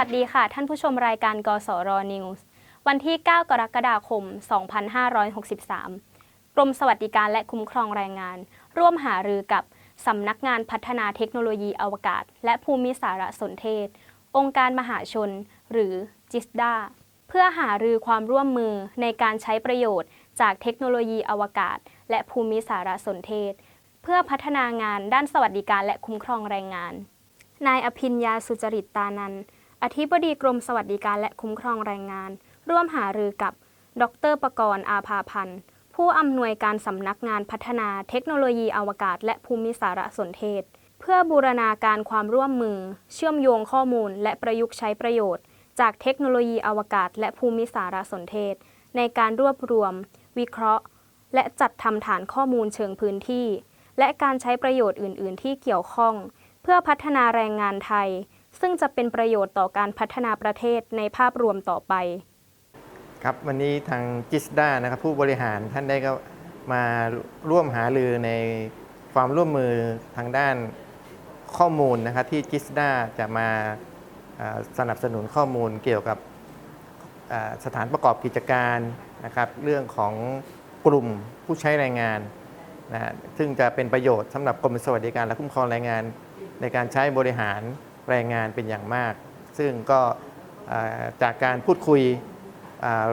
ัสดีค่ะ ท่านผู้ชมรายการกสรนิวส์วันที่ 9 กรกฎาคม 2563 กรมสวัสดิการและคุ้มครองแรงงาน ร่วมหารือกับสำนักงานพัฒนาเทคโนโลยีอวกาศ และภูมิสารสนเทศ องค์การมหาชน หรือจิสดาเพื่อหารือความร่วมมือในการใช้ประโยชน์ จากเทคโนโลยีอวกาศ และภูมิสารสนเทศ เพื่อพัฒนางานด้านสวัสดิการและคุ้มครองแรงงานนายอภิญญาสุจริตตานันท์ อธิบดีกรมสวัสดิการและคุ้มครองแรงงาน ร่วมหารือกับ ดรประกรณ์อาภาพันธ์ ผู้อำนวยการสำนักงานพัฒนาเทคโนโลยีอวกาศ และภูมิสารสนเทศ เพื่อบูรณาการความร่วมมือ เชื่อมโยงข้อมูล และประยุกต์ใช้ประโยชน์ จากเทคโนโลยีอวกาศ และภูมิสารสนเทศ ในการรวบรวม วิเคราะห์ และจัดทำฐานข้อมูลเชิงพื้นที่ และการใช้ประโยชน์อื่น ๆ ที่เกี่ยวข้อง เพื่อพัฒนาแรงงานไทย ซึ่งจะเป็นประโยชน์ต่อการพัฒนาประเทศในภาพรวมต่อไป ครับวันนี้ทางจิสดานะครับผู้บริหารท่านได้ก็มาร่วมหารือในความร่วมมือทางด้านข้อมูลนะครับที่จิสดาจะมาสนับสนุนข้อมูลเกี่ยวกับสถานประกอบกิจการนะครับ เรื่องของกลุ่มผู้ใช้แรงงานนะฮะซึ่งจะเป็นประโยชน์สำหรับกรมสวัสดิการและคุ้มครองแรงงานในการใช้บริหาร แรงงานเป็นอย่างมาก ซึ่งก็จากการพูดคุย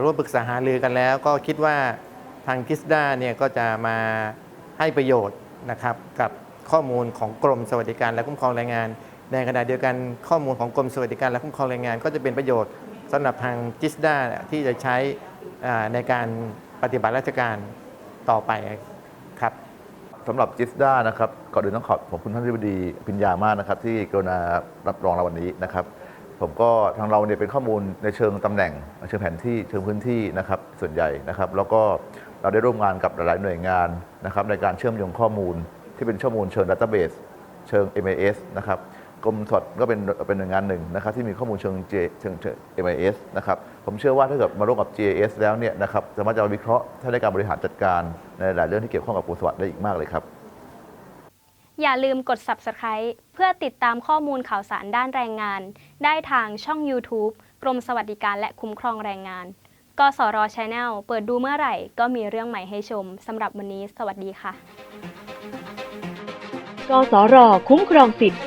ร่วมปรึกษาหารือกันแล้ว ก็คิดว่าทางกิสดาเนี่ยก็จะมาให้ประโยชน์นะครับกับข้อมูลของกรมสวัสดิการและคุ้มครองแรงงาน ในขณะเดียวกันข้อมูลของกรมสวัสดิการและคุ้มครองแรงงาน ก็จะเป็นประโยชน์สำหรับทางกิสดาที่จะใช้ในการปฏิบัติราชการต่อไปครับ สำหรับจิสดานะครับก่อนอื่นต้องขอบขอบคุณท่านทิบดีพิญญามากนะครับ ที่กรุณารับรองเราวันนี้นะครับ ผมก็ทางเราเนี่ยเป็นข้อมูลในเชิงตำแหน่งเชิงแผนที่เชิงพื้นที่นะครับส่วนใหญ่นะครับ แล้วก็เราได้ร่วมงานกับหลายๆหน่วยงานนะครับในการเชื่อมโยงข้อมูลที่เป็นข้อมูลเชิงดัตเตอร์เบสเชิง MIS นะครับ กรมสดก็เป็นเป็นหน่วยงานหนึ่งนะครับที่มีข้อมูลเชิง J เชิงเชิง MIS นะครับผมเชื่อว่าถ้าเกิดมาร่วมกับ GIS แล้วเนี่ยนะครับสามารถจะมาวิเคราะห์ใช้ในการบริหารจัดการในหลายเรื่องที่เกี่ยวข้องกับกรมสวัสดิ์ได้อีกมากเลยครับ อย่าลืมกด subscribe เพื่อติดตามข้อมูลข่าวสารด้านแรงงาน ได้ทางช่อง YouTube กรมสวัสดิการและคุ้มครองแรงงานกสร Channel เปิดดูเมื่อไหร่ก็มีเรื่องใหม่ให้ชมสำหรับวันนี้ สวัสดีค่ะกสรคุ้มครองสิทธิ